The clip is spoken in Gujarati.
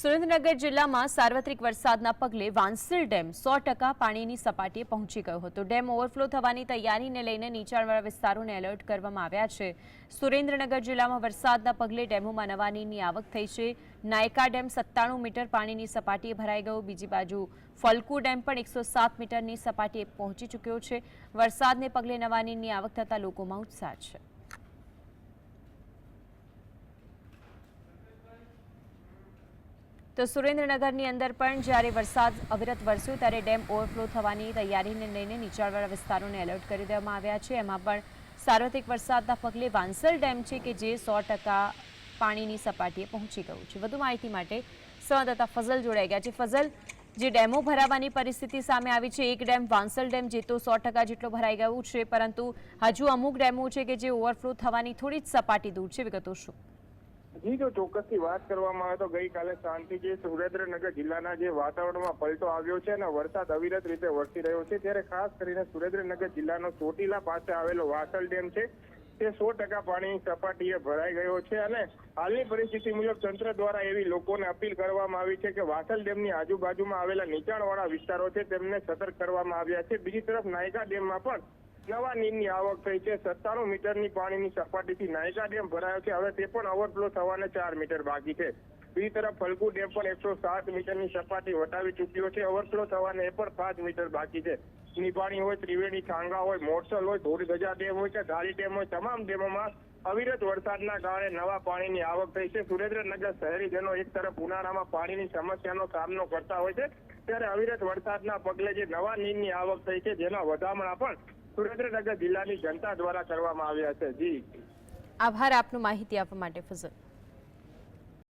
સુરેન્દ્રનગર જિલ્લામાં સાર્વત્રિક વરસાદના પગલે વાંસલ ડેમ સો ટકા પાણીની સપાટીએ પહોંચી ગયો હતો. ડેમ ઓવરફ્લો થવાની તૈયારીને લઈને નીચાણવાળા વિસ્તારોને એલર્ટ કરવામાં આવ્યા છે. સુરેન્દ્રનગર જિલ્લામાં વરસાદના પગલે ડેમોમાં નવા નીરની આવક થઈ છે. નાયકા ડેમ સત્તાણું મીટર પાણીની સપાટીએ ભરાઈ ગયો. બીજી બાજુ ફલકુ ડેમ પણ એકસો સાત મીટરની સપાટીએ પહોંચી ચૂક્યો છે. વરસાદને પગલે નવા નીરની આવક થતાં લોકોમાં ઉત્સાહ છે. તો સુરેન્દ્રનગરની અંદર પણ જ્યારે વરસાદ અવિરત વરસ્યો ત્યારે ડેમ ઓવરફ્લો થવાની તૈયારીને લઈને નીચાણવાળા વિસ્તારોને એલર્ટ કરી દેવામાં આવ્યા છે. એમાં પણ સાર્વત્રિક વરસાદના પગલે વાંસલ ડેમ છે કે જે સો પાણીની સપાટીએ પહોંચી ગયું છે. વધુ માહિતી માટે સંવાદદાતા ફઝલ જોડાઈ ગયા છે. ફઝલ, જે ડેમો ભરાવાની પરિસ્થિતિ સામે આવી છે, એક ડેમ વાંસલ ડેમ જે તો સો જેટલો ભરાઈ ગયું છે, પરંતુ હજુ અમુક ડેમો છે કે જે ઓવરફ્લો થવાની થોડી જ સપાટી દૂર છે. વિગતો શું? જી જો ચોક્કસથી વાત કરવામાં આવે તો ગઈકાલે શાંતિ જે સુરેન્દ્રનગર જિલ્લાના જે વાતાવરણમાં પલટો આવ્યો છે અને વરસાદ અવિરત રીતે વરસી રહ્યો છે, ત્યારે ખાસ કરીને સુરેન્દ્રનગર જિલ્લાનો ચોટીલા પાસે આવેલો વાસલ ડેમ છે, તે સો ટકા પાણીની સપાટીએ ભરાઈ ગયો છે અને હાલની પરિસ્થિતિ મુજબ તંત્ર દ્વારા એવી લોકોને અપીલ કરવામાં આવી છે કે વાસલ ડેમની આજુબાજુમાં આવેલા નીચાણવાળા વિસ્તારો છે, તેમને સતર્ક કરવામાં આવ્યા છે. બીજી તરફ નાયકા ડેમમાં પણ નવા નીરની આવક થઈ છે? સત્તાણું મીટરની પાણીની સપાટીથી નાયકા ડેમ ભરાયો છે. હવે તે પણ ઓવરફ્લો થવાને ચાર મીટર બાકી છે. બીજી તરફ ફલગુ ડેમ પણ એકસો સાત મીટરની સપાટી વટાવી ચૂક્યો છે. ઓવરફ્લો થવાને એ પણ પાંચ મીટર બાકી છે. નિપાણી હોય, ત્રિવેણી ખાંગા હોય, મોરસલ હોય ધોળીધજા ડેમ હોય કે ધારી ડેમ હોય, તમામ ડેમોમાં અવિરત વરસાદના કારણે નવા પાણીની આવક થઈ છે. સુરેન્દ્રનગર શહેરીજનો એક તરફ ઉનાળામાં પાણીની સમસ્યાનો સામનો કરતા હોય છે. ત્યારે અવિરત વરસાદના પગલે જે નવા નીરની આવક થઈ છે, જેના વધામણા પણ સુરેન્દ્રનગર જિલ્લાની જનતા દ્વારા કરવામાં આવ્યા છે. જી. આભાર આપનું માહિતી આપવા માટે ફઝલ.